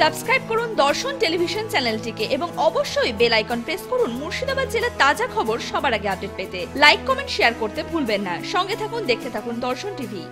Subscribe করুন দর্শন television চ্যানেলটিকে এবং অবশ্যই বেল আইকন প্রেস করুন মুর্শিদাবাদ জেলার তাজা খবর সবার আগে আপডেট পেতে। লাইক, কমেন্ট, শেয়ার করতে ভুলবেন না। সঙ্গে থাকুন, দেখতে থাকুন দর্শন টিভি।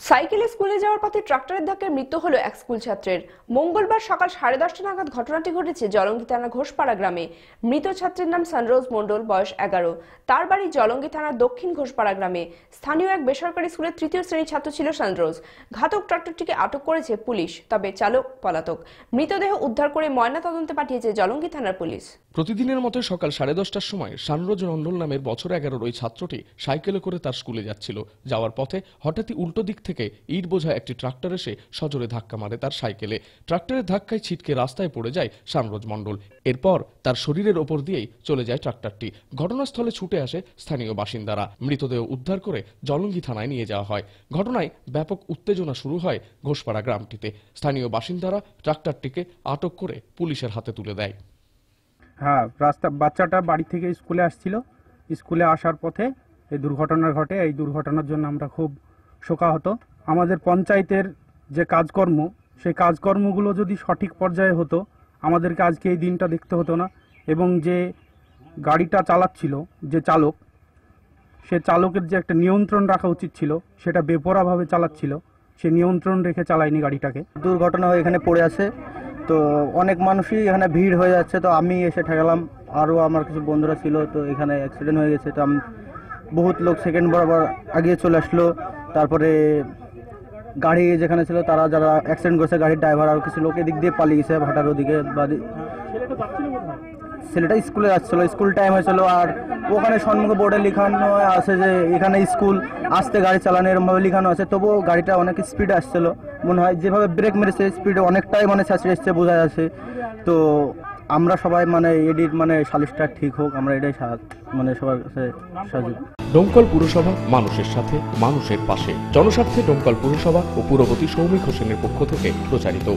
সাইকেলে স্কুলে যাওয়ার পথে ট্রাক্টরের ধাক্কায় মৃত্যু হলো এক স্কুল ছাত্রের। মঙ্গলবার সকাল সাড়ে দশটা নাগাদ ঘটনাটি ঘটেছে জলঙ্গি থানা ঘোষপাড়া গ্রামে। মৃত ছাত্রের নাম সানরোজ মণ্ডল, বয়স এগারো। তার বাড়ি জলঙ্গি থানার দক্ষিণ ঘোষপাড়া গ্রামে। স্থানীয় এক বেসরকারি স্কুলের তৃতীয় শ্রেণির ছাত্র ছিল সানরোজ। ঘাতক ট্রাক্টরটিকে আটক করেছে পুলিশ, তবে চালক পলাতক। মৃতদেহ উদ্ধার করে ময়নাতদন্তে পাঠিয়েছে জলঙ্গি থানার পুলিশ। প্রতিদিনের মতো সকাল সাড়ে দশটার সময় সানরোজ নন্দল নামের বছর এগারোর ওই ছাত্রটি সাইকেলে করে তার স্কুলে যাচ্ছিল। যাওয়ার পথে হঠাৎই উল্টো দিক থেকে ইট বোঝা একটি ট্রাক্টর এসে সজোরে ধাক্কা মারে তার সাইকেলে। ট্রাক্টরের ধাক্কায় ছিটকে রাস্তায় পড়ে যায় শানরোজ মণ্ডল। এরপর তার শরীরের ওপর দিয়েই চলে যায় ট্রাক্টরটি। ঘটনাস্থলে ছুটে আসে স্থানীয় বাসিন্দারা। মৃতদেহ উদ্ধার করে জলঙ্গি থানায় নিয়ে যাওয়া হয়। ঘটনায় ব্যাপক উত্তেজনা শুরু হয় ঘোষপাড়া গ্রামটিতে। স্থানীয় বাসিন্দারা ট্রাক্টরটিকে আটক করে পুলিশের হাতে তুলে দেয়। হ্যাঁ রাস্তা বাচ্চাটা বাড়ি থেকে স্কুলে আসছিল। স্কুলে আসার পথে এই দুর্ঘটনা ঘটে। এই দুর্ঘটনার জন্য আমরা খুব শোকাহত। আমাদের পঞ্চায়েতের যে কাজকর্ম, সেই কাজকর্মগুলো যদি সঠিক পর্যায়ে হতো, আমাদেরকে আজকে এই দিনটা দেখতে হতো না। এবং যে গাড়িটা চালাচ্ছিল, যে চালক, সে চালকের যে একটা নিয়ন্ত্রণ রাখা উচিত ছিল, সেটা বেপরাভাবে চালাচ্ছিল। সে নিয়ন্ত্রণ রেখে চালায়নি গাড়িটাকে। দুর্ঘটনা হয়ে এখানে পড়ে আছে। তো অনেক মানুষই এখানে ভিড় হয়ে যাচ্ছে। তো আমি এসে ঠেকালাম। আরও আমার কিছু বন্ধুরা ছিল, তো এখানে অ্যাক্সিডেন্ট হয়ে গেছে। তো আমি, বহুত লোক সেকেন্ড বরাবর আগিয়ে চলে আসলো। তারপরে গাড়ি যেখানে ছিল, তারা যারা অ্যাক্সিডেন্ট করেছে, গাড়ির ড্রাইভার আর কিছু লোক এদিক দিয়ে পালিয়ে গেছে ভাটার ওদিকে বা দি- ছেলেটা স্কুলে যাচ্ছিল, স্কুল টাইম হয়েছিল আর ওখানে সম্মুখে বোর্ডে লেখানো আছে যে এখানে স্কুল আসতে গাড়ি চালানো এরমভাবে লেখানো আছে, তবুও গাড়িটা অনেক স্পিডে আসছিল। মনে হয় যেভাবে ব্রেক মেরেছে স্পিডে অনেকটাই মানে স্যাচড়ে এসছে, বোঝা যাচ্ছে। তো আমরা সবাই মানে এডির মানে সালিশটা ঠিক হোক, আমরা এটাই মানে সবার কাছে সহযোগ ডোমকল পুরসভা মানুষের সাথে, মানুষের পাশে। জনস্বার্থে ডোমকল পুরসভা ও পুরপতি সৌমিক হোসেনের পক্ষ থেকে প্রচারিত।